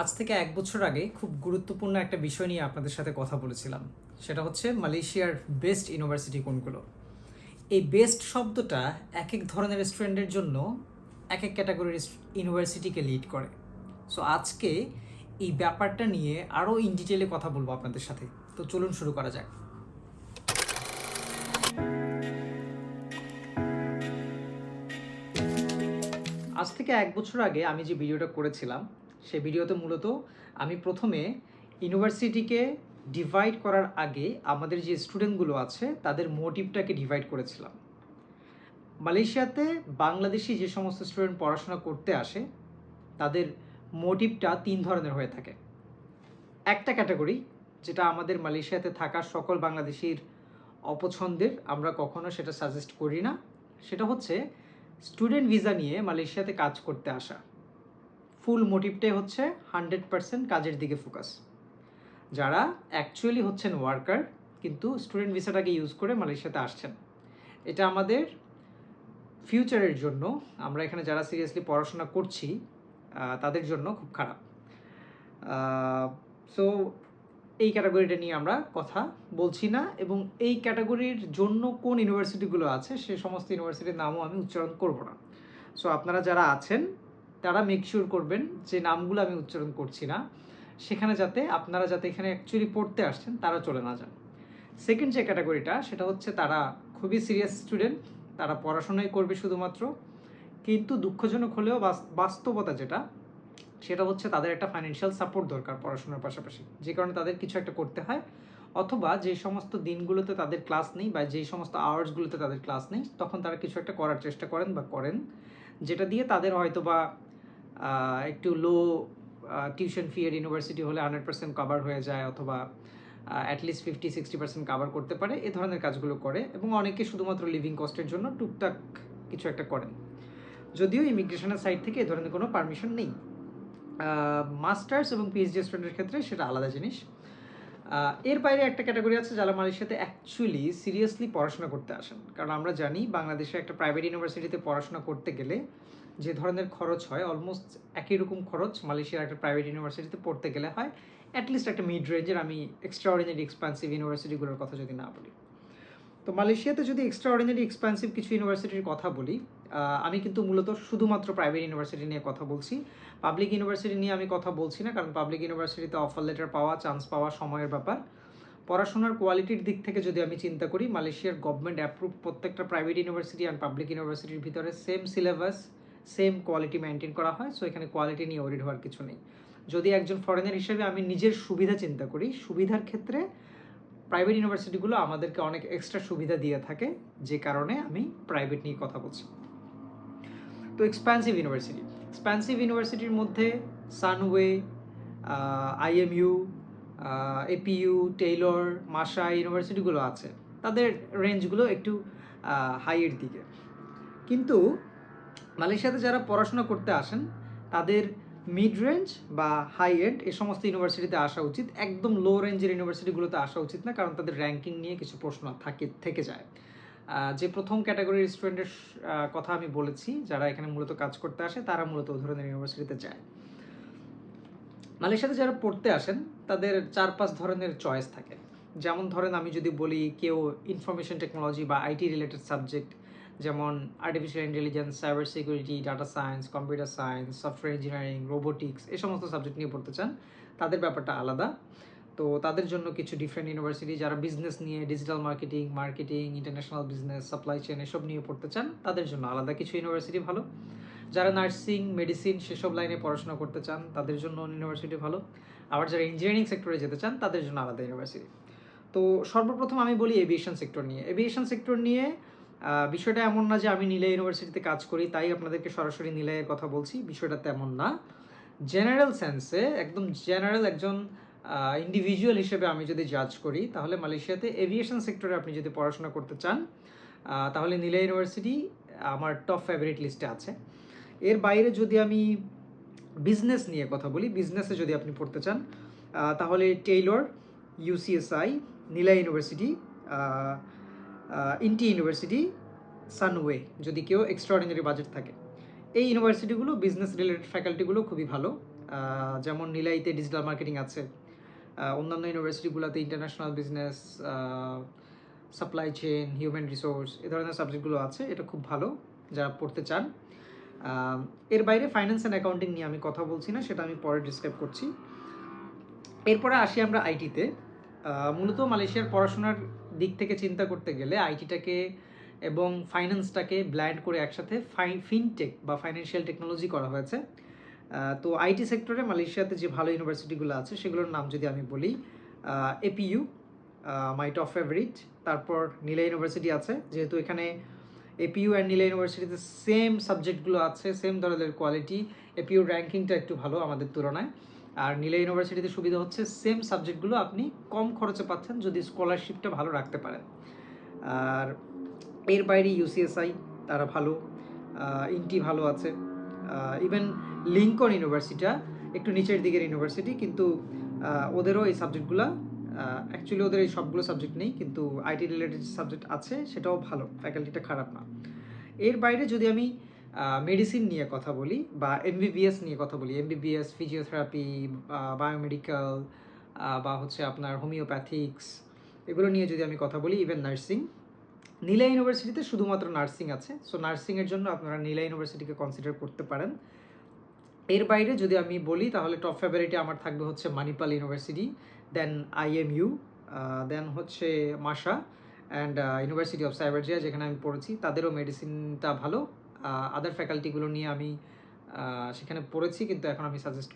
আজ থেকে এক বছর আগে খুব গুরুত্বপূর্ণ একটা বিষয় নিয়ে আপনাদের সাথে কথা বলেছিলাম। সেটা হচ্ছে মালয়েশিয়ার বেস্ট ইউনিভার্সিটি কোনগুলো? এই বেস্ট শব্দটা এক এক ধরনের স্টুডেন্টের জন্য এক এক ক্যাটাগরির ইউনিভার্সিটিকে লিড করে। সো আজকে এই ব্যাপারটা নিয়ে আরও ইন ডিটেলে কথা বলব আপনাদের সাথে। তো চলুন শুরু করা যাক। আজ থেকে এক বছর আগে আমি যে ভিডিওটা করেছিলাম সেই ভিডিওতে মূলত আমি প্রথমে ইউনিভার্সিটিকে ডিভাইড করার আগে আমাদের যে স্টুডেন্টগুলো আছে, তাদের মোটিভটাকে ডিভাইড করেছিলাম। মালয়েশিয়াতে বাংলাদেশি যে সমস্ত স্টুডেন্ট পড়াশোনা করতে আসে, তাদের মোটিভটা তিন ধরনের হয়ে থাকে। একটা ক্যাটাগরি যেটা আমাদের মালয়েশিয়াতে থাকা সকল বাংলাদেশির অপছন্দের, আমরা কখনো সেটা সাজেস্ট করি না। সেটা হচ্ছে স্টুডেন্ট ভিসা নিয়ে মালয়েশিয়াতে কাজ করতে আসা। ফুল মোটিভটাই হচ্ছে হান্ড্রেড পার্সেন্ট কাজের দিকে ফোকাস যারা অ্যাকচুয়ালি হচ্ছেন ওয়ার্কার কিন্তু স্টুডেন্ট ভিসাটাকে ইউজ করে মালয়েশিয়াতে আসছেন, এটা আমাদের ফিউচারের জন্য, আমরা এখানে যারা সিরিয়াসলি পড়াশোনা করছি তাদের জন্য খুব খারাপ। সো এই ক্যাটাগরিটা নিয়ে আমরা কথা বলছি না, এবং এই ক্যাটাগরির জন্য কোন ইউনিভার্সিটিগুলো আছে, সে সমস্ত ইউনিভার্সিটির নামও আমি উচ্চারণ করব না। সো আপনারা যারা আছেন তারা মেক শিওর করবেন যে নামগুলো আমি উচ্চারণ করছি না। সেখানে যাতে আপনারা যাতে এখানে অ্যাকচুয়ালি পড়তে আসছেন, তারা চলে না যান। সেকেন্ড যে ক্যাটাগরিটা সেটা হচ্ছে তারা খুবই সিরিয়াস স্টুডেন্ট তারা পড়াশোনাই করবে শুধুমাত্র। কিন্তু দুঃখজনক হলেও বাস্তবতা যেটা, সেটা হচ্ছে তাদের একটা ফাইন্যান্সিয়াল সাপোর্ট দরকার পড়াশোনার পাশাপাশি। যে কারণে তাদের কিছু একটা করতে হয়, অথবা যে সমস্ত দিনগুলোতে তাদের ক্লাস নেই বা যেই সমস্ত আওয়ার্সগুলোতে তাদের ক্লাস নেই, তখন তারা কিছু একটা করার চেষ্টা করেন বা করেন, যেটা দিয়ে তাদের হয়তো বা একটু লো টিউশন ফি এর ইউনিভার্সিটি হলে হান্ড্রেড পার্সেন্ট কভার হয়ে যায় অথবা at least fifty sixty percent cover করতে পারে, এ ধরনের কাজগুলো করে এবং অনেকে শুধুমাত্র লিভিং কস্টের জন্য টুকটাক কিছু একটা করেন। যদিও ইমিগ্রেশনের সাইড থেকে এ ধরনের কোনো পারমিশন নেই। মাস্টার্স এবং পিএইচডি স্টুডেন্টের ক্ষেত্রে সেটা আলাদা জিনিস। এর বাইরে একটা ক্যাটাগরি আছে যারা মালয়েশিয়াতে অ্যাকচুয়ালি সিরিয়াসলি পড়াশোনা করতে আসেন। কারণ আমরা জানি বাংলাদেশে একটা প্রাইভেট ইউনিভার্সিটিতে পড়াশোনা করতে গেলে যে ধরনের খরচ হয় অলমোস্ট একই রকম খরচ মালয়েশিয়ার একটা প্রাইভেট ইউনিভার্সিটিতে পড়তে গেলে হয়। অ্যাটলিস্ট একটা মিড রেঞ্জের আমি এক্সট্রা অর্ডিনারি এক্সপেন্সিভ ইউনিভার্সিটিগুলোর কথা যদি না বলি। তো মালয়েশিয়াতে যদি এক্সট্রা অর্ডিনারি এক্সপেন্সিভ কিছু ইউনিভার্সিটির কথা বলি আমি কিন্তু মূলত শুধুমাত্র প্রাইভেট ইউনিভার্সিটি নিয়ে কথা বলছি। পাবলিক ইউনিভার্সিটি নিয়ে আমি কথা বলছি না, কারণ পাবলিক ইউনিভার্সিটিতে অফার লেটার পাওয়া চান্স পাওয়া সময়ের ব্যাপার। পড়াশোনার কোয়ালিটির দিক থেকে যদি আমি চিন্তা করি, মালয়েশিয়ার গভর্নমেন্ট অ্যাপ্রুভ প্রত্যেকটা প্রাইভেট ইউনিভার্সিটি অ্যান্ড পাবলিক ইউনিভার্সিটির ভিতরে same syllabus same quality maintain করা হয় সো এখানে কোয়ালিটি নিয়ে ওরিড হওয়ার কিছু নেই। যদি একজন ফরেনার হিসেবে আমি নিজের সুবিধা চিন্তা করি, সুবিধার ক্ষেত্রে প্রাইভেট ইউনিভার্সিটিগুলো আমাদেরকে অনেক এক্সট্রা সুবিধা দিয়ে থাকে, যে কারণে আমি প্রাইভেট নিয়ে কথা বলছি। তো এক্সপ্যান্সিভ ইউনিভার্সিটি এক্সপ্যান্সিভ ইউনিভার্সিটির মধ্যে সানওয়ে আইএমইউ এপিইউ টেইলর মাসা ইউনিভার্সিটিগুলো আছে। তাদের রেঞ্জগুলো একটু হাইয়ের দিকে। কিন্তু মালয়েশিয়াতে যারা পড়াশোনা করতে আসেন, তাদের মিড রেঞ্জ বা হাই এন্ড এই সমস্ত ইউনিভার্সিটিতে আসা উচিত। একদম লো রেঞ্জের ইউনিভার্সিটিগুলোতে আসা উচিত না, কারণ তাদের র্যাঙ্কিং নিয়ে কিছু প্রশ্ন থাকে, থেকে যায়। যে প্রথম ক্যাটাগরির স্টুডেন্টের কথা আমি বলেছি, যারা এখানে মূলত কাজ করতে আসে, তারা মূলত ওই ধরনের ইউনিভার্সিটিতে যায়। মালয়েশিয়াতে যারা পড়তে আসেন, তাদের চার পাঁচ ধরনের চয়েস থাকে। যেমন ধরেন, আমি যদি বলি কেউ ইনফরমেশন টেকনোলজি বা আইটি রিলেটেড সাবজেক্ট যেমন artificial intelligence cyber security data science computer science software engineering robotics এই সমস্ত সাবজেক্ট নিয়ে পড়তে চান, তাদের ব্যাপারটা আলাদা। তো তাদের জন্য কিছু ডিফারেন্ট ইউনিভার্সিটি যারা বিজনেস নিয়ে digital marketing marketing international business supply chain এসব নিয়ে পড়তে চান, তাদের জন্য আলাদা কিছু ইউনিভার্সিটি ভালো। যারা নার্সিং মেডিসিন সেসব লাইনে পড়াশোনা করতে চান, তাদের জন্য ইউনিভার্সিটি ভালো। আবার যারা ইঞ্জিনিয়ারিং সেক্টরে যেতে চান, তাদের জন্য আলাদা ইউনিভার্সিটি তো সর্বপ্রথম আমি বলি এভিয়েশন সেক্টর নিয়ে। এভিয়েশন সেক্টর নিয়ে বিষয়টা এমন না যে আমি নীলা ইউনিভার্সিটিতে কাজ করি, তাই আপনাদেরকে সরাসরি নীলাইয়ের কথা বলছি, বিষয়টা তেমন না। জেনারেল সেন্সে একদম জেনারেল একজন ইন্ডিভিজুয়াল হিসেবে আমি যদি জাজ করি, তাহলে মালয়েশিয়াতে এভিয়েশন সেক্টরে আপনি যদি পড়াশোনা করতে চান তাহলে নীলা ইউনিভার্সিটি আমার টপ ফেভারিট লিস্টে আছে। এর বাইরে যদি আমি বিজনেস নিয়ে কথা বলি বিজনেসে যদি আপনি পড়তে চান তাহলে Taylor UCSI Nilai university INTI university Sunway যদি কেউ এক্সট্রাঅর্ডিনারি বাজেট থাকে। এই ইউনিভার্সিটিগুলো বিজনেস রিলেটেড ফ্যাকাল্টিগুলো খুবই ভালো। যেমন নিলাইতে ডিজিটাল মার্কেটিং আছে অন্যান্য ইউনিভার্সিটিগুলোতে international business supply chain human resource এ ধরনের সাবজেক্টগুলো আছে, এটা খুব ভালো যারা পড়তে চান। এর বাইরে ফাইন্যান্স অ্যান্ড অ্যাকাউন্টিং নিয়ে আমি কথা বলছি না, সেটা আমি পরে ডিসক্রাইব করছি। এরপরে আসি আমরা আইটিতে মূলত মালয়েশিয়ার পড়াশোনার দিক থেকে চিন্তা করতে গেলে আইটিটাকে এবং ফাইন্যান্সটাকে ব্ল্যান্ড করে একসাথে ফাই ফিনটেক বা ফাইন্যান্সিয়াল টেকনোলজি করা হয়েছে। তো আইটি সেক্টরে মালয়েশিয়াতে যে ভালো ইউনিভার্সিটিগুলো আছে, সেগুলোর নাম যদি আমি বলি এপিইউ মাই টপ ফেভারিট তারপর নীলা ইউনিভার্সিটি আছে, যেহেতু এখানে এপিইউ অ্যান্ড নীলা ইউনিভার্সিটিতে সেম সাবজেক্টগুলো আছে সেম ধরনের কোয়ালিটি এপিইউ র্যাঙ্কিংটা একটু ভালো আমাদের তুলনায়। আর নীলা ইউনিভার্সিটিতে সুবিধা হচ্ছে সেম সাবজেক্টগুলো আপনি কম খরচে পাচ্ছেন যদি স্কলারশিপটা ভালো রাখতে পারেন। আর এর বাইরে ইউসিএসআই তারা ভালো ইনটি ভালো আছে ইভেন লিঙ্কন ইউনিভার্সিটিটা, একটু নিচের দিকের ইউনিভার্সিটি, কিন্তু ওদেরও এই সাবজেক্টগুলো অ্যাকচুয়ালি ওদের এই সবগুলো সাবজেক্ট নেই, কিন্তু আইটি রিলেটেড সাবজেক্ট আছে, সেটাও ভালো ফ্যাকাল্টিটা খারাপ না। এর বাইরে যদি আমি মেডিসিন নিয়ে কথা বলি, বা এমবিবিএস নিয়ে কথা বলি এমবিবিএস ফিজিওথেরাপি বায়োমেডিক্যাল বা হচ্ছে আপনার হোমিওপ্যাথিক্স এগুলো নিয়ে যদি আমি কথা বলি ইভেন নার্সিং নীলা ইউনিভার্সিটিতে শুধুমাত্র নার্সিং আছে সো নার্সিংয়ের জন্য আপনারা নীলা ইউনিভার্সিটিকে কনসিডার করতে পারেন। এর বাইরে যদি আমি বলি, তাহলে টপ ফেভারিটে আমার থাকবে হচ্ছে Manipal university then IMU then হচ্ছে মাসা অ্যান্ড ইউনিভার্সিটি অফ সাইবারজিয়া যেখানে আমি পড়েছি। তাদেরও মেডিসিনটা ভালো। আদার ফ্যাকাল্টিগুলো নিয়ে আমি সেখানে পড়েছি, কিন্তু এখন আমি সাজেস্ট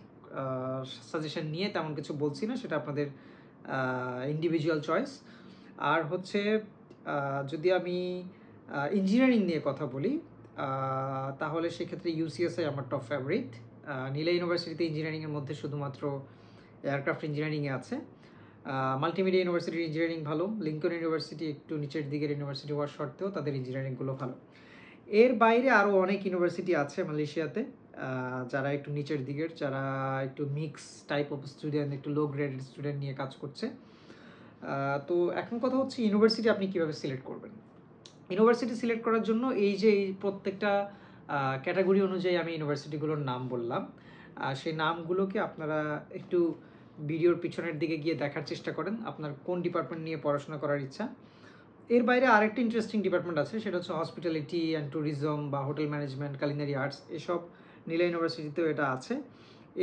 সাজেশন নিয়ে তেমন কিছু বলছি না। সেটা আপনাদের ইন্ডিভিজুয়াল চয়েস আর হচ্ছে যদি আমি ইঞ্জিনিয়ারিং নিয়ে কথা বলি তাহলে সেক্ষেত্রে ইউসিএসআই আমার টপ ফেভারিট নীলা ইউনিভার্সিটিতে ইঞ্জিনিয়ারিংয়ের মধ্যে শুধুমাত্র এয়ারক্রাফট ইঞ্জিনিয়ারিংয়ে আছে। মাল্টিমিডিয়া ইউনিভার্সিটির ইঞ্জিনিয়ারিং ভালো লিঙ্কন ইউনিভার্সিটি একটু নিচের দিকের ইউনিভার্সিটি হওয়ার সত্ত্বেও তাদের ইঞ্জিনিয়ারিংগুলো ভালো। এর বাইরে আরও অনেক ইউনিভার্সিটি আছে মালয়েশিয়াতে যারা একটু নিচের দিকের, যারা একটু মিক্স টাইপ অফ স্টুডেন্ট একটু লো গ্রেডেড স্টুডেন্ট নিয়ে কাজ করছে। তো এখন কথা হচ্ছে ইউনিভার্সিটি আপনি কীভাবে সিলেক্ট করবেন? ইউনিভার্সিটি সিলেক্ট করার জন্য এই যে এই প্রত্যেকটা ক্যাটাগরি অনুযায়ী আমি ইউনিভার্সিটিগুলোর নাম বললাম। সেই নামগুলোকে আপনারা একটু ভিডিওর পিছনের দিকে গিয়ে দেখার চেষ্টা করেন। আপনার কোন ডিপার্টমেন্ট নিয়ে পড়াশোনা করার ইচ্ছা। এর বাইরে আরেকটা ইন্টারেস্টিং ডিপার্টমেন্ট আছে, সেটা হচ্ছে হসপিটালিটি অ্যান্ড ট্যুরিজম বা হোটেল ম্যানেজমেন্ট কালিনারি আর্টস এসব নীলা ইউনিভার্সিটিতেও এটা আছে।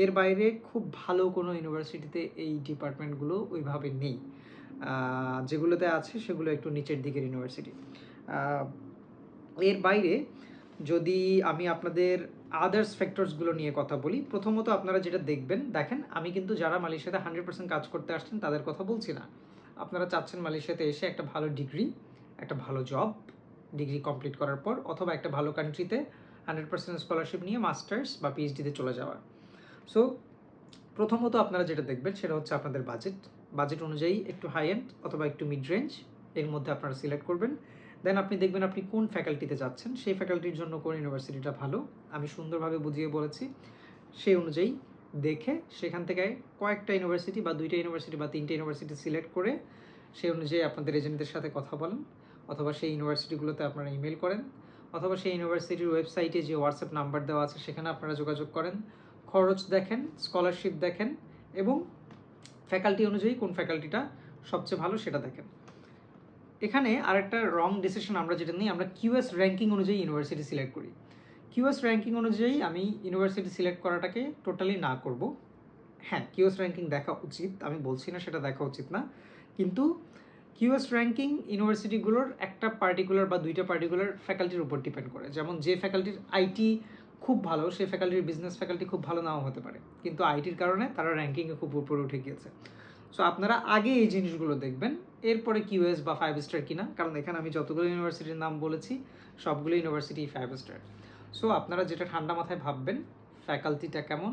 এর বাইরে খুব ভালো কোনো ইউনিভার্সিটিতে এই ডিপার্টমেন্টগুলো ওইভাবে নেই। যেগুলোতে আছে সেগুলো একটু নিচের দিকের ইউনিভার্সিটি। এর বাইরে যদি আমি আপনাদের আদার্স ফ্যাক্টরসগুলো নিয়ে কথা বলি, প্রথমত আপনারা যেটা দেখবেন, দেখেন, আমি কিন্তু যারা মালয়েশিয়াতে হান্ড্রেড পার্সেন্ট কাজ করতে আসছেন, তাদের কথা বলছি না। আপনারা চাচ্ছেন মালয়েশিয়াতে এসে একটা ভালো ডিগ্রি একটা ভালো জব ডিগ্রি কমপ্লিট করার পর, অথবা একটা ভালো কান্ট্রিতে হান্ড্রেড পার্সেন্ট স্কলারশিপ নিয়ে মাস্টার্স বা পিএইচডিতে চলে যাওয়া। সো প্রথমত আপনারা যেটা দেখবেন, সেটা হচ্ছে আপনাদের বাজেট বাজেট অনুযায়ী একটু হাই এন্ড অথবা একটু মিড রেঞ্জ এর মধ্যে আপনারা সিলেক্ট করবেন। দেন আপনি দেখবেন আপনি কোন ফ্যাকাল্টিতে যাচ্ছেন, সেই ফ্যাকাল্টির জন্য কোন ইউনিভার্সিটিটা ভালো, আমি সুন্দরভাবে বুঝিয়ে বলেছি। সেই অনুযায়ী দেখে সেখান থেকে কয়েকটা ইউনিভার্সিটি বা দুইটা ইউনিভার্সিটি বা তিনটে ইউনিভার্সিটি সিলেক্ট করে সেই অনুযায়ী আপনাদের এজেন্টদের সাথে কথা বলেন, অথবা সেই ইউনিভার্সিটিগুলোতে আপনারা ইমেল করেন, অথবা সেই ইউনিভার্সিটির ওয়েবসাইটে যে হোয়াটসঅ্যাপ নাম্বার দেওয়া আছে সেখানে আপনারা যোগাযোগ করেন, খরচ দেখেন স্কলারশিপ দেখেন এবং ফ্যাকাল্টি অনুযায়ী কোন ফ্যাকাল্টিটা সবচেয়ে ভালো সেটা দেখেন। এখানে আরেকটা রং ডিসিশন আমরা যেটা নিই, আমরা কিউএস র্যাঙ্কিং অনুযায়ী ইউনিভার্সিটি সিলেক্ট করি। কিউএস র্যাঙ্কিং অনুযায়ী আমি ইউনিভার্সিটি সিলেক্ট করাটাকে টোটালি না করব। হ্যাঁ কিউএস র্যাঙ্কিং দেখা উচিত, আমি বলছি না সেটা দেখা উচিত না। কিন্তু কিউএস র্যাঙ্কিং ইউনিভার্সিটিগুলোর একটা পার্টিকুলার বা দুইটা পার্টিকুলার ফ্যাকাল্টির উপর ডিপেন্ড করে। যেমন যে ফ্যাকাল্টির আইটি খুব ভালো, সেই ফ্যাকাল্টির বিজনেস ফ্যাকাল্টি খুব ভালো নাও হতে পারে। কিন্তু আইটির কারণে তারা র্যাঙ্কিংয়ে খুব উপরে উঠে গিয়েছে। সো আপনারা আগে এই জিনিসগুলো দেখবেন এরপরে কিউএস বা ফাইভ স্টার কিনা? কারণ এখানে আমি যতগুলো ইউনিভার্সিটির নাম বলেছি, সবগুলো ইউনিভার্সিটি ফাইভ স্টার সো আপনারা যেটা ঠান্ডা মাথায় ভাববেন ফ্যাকাল্টিটা কেমন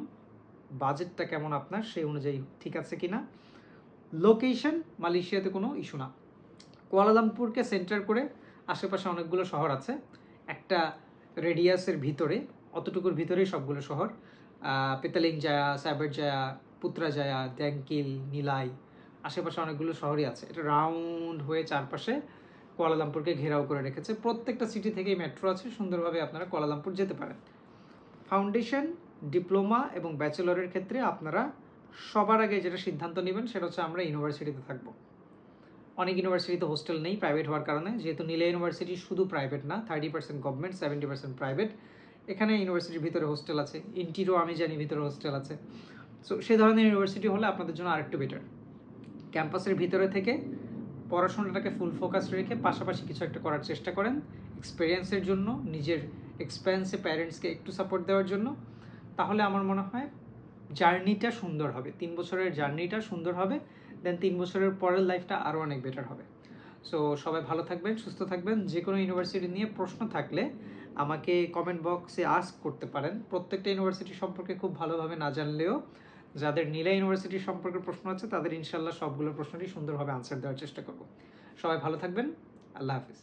বাজেটটা কেমন আপনার, সেই অনুযায়ী ঠিক আছে কিনা? লোকেশন মালয়েশিয়াতে কোনো ইস্যু না। কুয়ালালামপুরকে সেন্টার করে আশেপাশে অনেকগুলো শহর আছে। একটা রেডিয়াসের ভিতরে, অতটুকুর ভিতরেই সবগুলো শহর। পেতালিং জায়া সাইবার জায়া পুত্রাজায়া দ্যাংকিল নিলাই আশেপাশে অনেকগুলো শহরই আছে। এটা রাউন্ড হয়ে চারপাশে কুয়ালালামপুরকে ঘেরাও করে রেখেছে। প্রত্যেকটা সিটি থেকেই মেট্রো আছে। সুন্দরভাবে আপনারা কুয়ালালামপুর যেতে পারেন। ফাউন্ডেশন ডিপ্লোমা এবং ব্যাচেলরের ক্ষেত্রে আপনারা সবার আগে যেটা সিদ্ধান্ত নেবেন সেটা হচ্ছে আমরা ইউনিভার্সিটিতে থাকব। অনেক ইউনিভার্সিটিতে হোস্টেল নেই প্রাইভেট হওয়ার কারণে। যেহেতু নীলা ইউনিভার্সিটি শুধু প্রাইভেট না thirty percent government seventy percent private এখানে ইউনিভার্সিটির ভিতরে হোস্টেল আছে। ইন্টিরও আমি জানি ভিতরে হোস্টেল আছে। সো সে ধরনের ইউনিভার্সিটি হলে আপনাদের জন্য আরেকটু বেটার ক্যাম্পাসের ভিতরে থেকে পড়াশোনাটাকে ফুল ফোকাস রেখে পাশাপাশি কিছু একটা করার চেষ্টা করেন এক্সপিরিয়েন্সের জন্য, নিজের এক্সপেরিয়েন্সে প্যারেন্টসকে একটু সাপোর্ট দেওয়ার জন্য। তাহলে আমার মনে হয় জার্নিটা সুন্দর হবে, তিন বছরের জার্নিটা সুন্দর হবে দেন তিন বছরের পরের লাইফটা আরও অনেক বেটার হবে। সো সবাই ভালো থাকবেন, সুস্থ থাকবেন যে কোনো ইউনিভার্সিটি নিয়ে প্রশ্ন থাকলে আমাকে কমেন্ট বক্সে আস্ক করতে পারেন। প্রত্যেকটা ইউনিভার্সিটি সম্পর্কে খুব ভালোভাবে না জানলেও যাদের নীলা ইউনিভার্সিটি সম্পর্কে প্রশ্ন আছে, তাদের ইনশাল্লাহ সবগুলো প্রশ্নটি সুন্দরভাবে আনসার দেওয়ার চেষ্টা করব। সবাই ভালো থাকবেন। আল্লাহ হাফিজ।